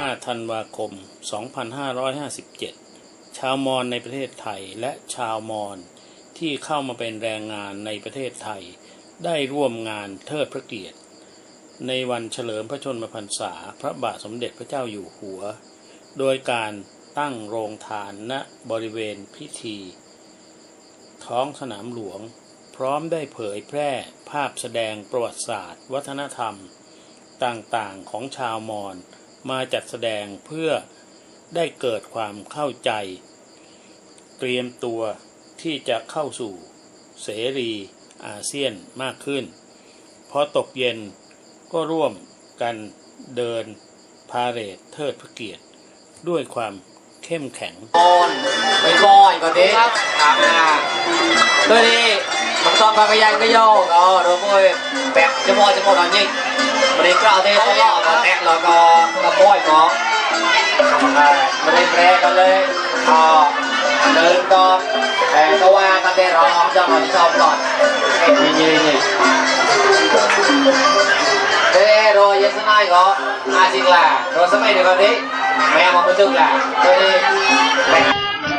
5 ธันวาคม 2557 ชาวมอญในประเทศไทยและชาวมอญที่เข้ามาเป็นแรงงานในประเทศไทย ได้ร่วมงานเทิดพระเกียรติ ในวันเฉลิมพระชนมพรรษาพระบาทสมเด็จพระเจ้าอยู่หัว โดยการตั้งโรงทานณบริเวณพิธี ท้องสนามหลวง พร้อมได้เผยแพร่ภาพแสดงประวัติศาสตร์ วัฒนธรรม ต่างๆของชาวมอญ มาจัดแสดงเพื่อได้เกิดความเข้าใจ เตรียมตัวที่จะเข้าสู่เสรีอาเซียนมากขึ้น พอตกเย็นก็ร่วมกันเดินพาเหรดเทิดพระเกียรติด้วยความเข้มแข็ง on ไปก่อนก่อนดิครับอ่าตัวนี้ผมต้องไปยังก็โยกอ๋อโดนมวยแบกจะมอจะมอตอนนี้ มันได้กล่าวได้ตลอดก็แตกแล้วก็กระป้อยก็มันได้แปรกันเลยอ๋อเดินก็แต่ก็ว่ากันได้ร้องจะรอที่ชอบก่อนนี่นี่นี่เด้รอเยสนายก็อาจริงแหละรอสมัยเดียวกันนี้แม่มาพูดถึงแหละตัวนี้ ทั้งหมดใ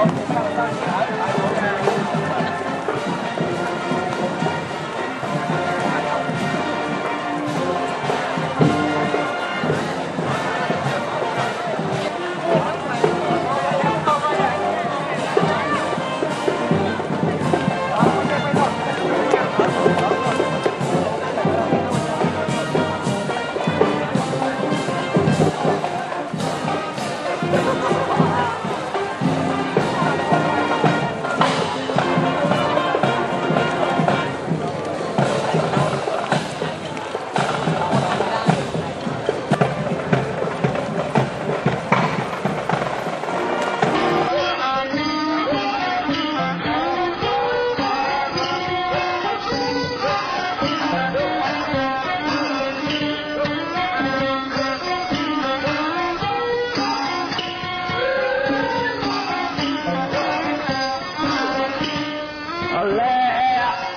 out.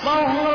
帮我们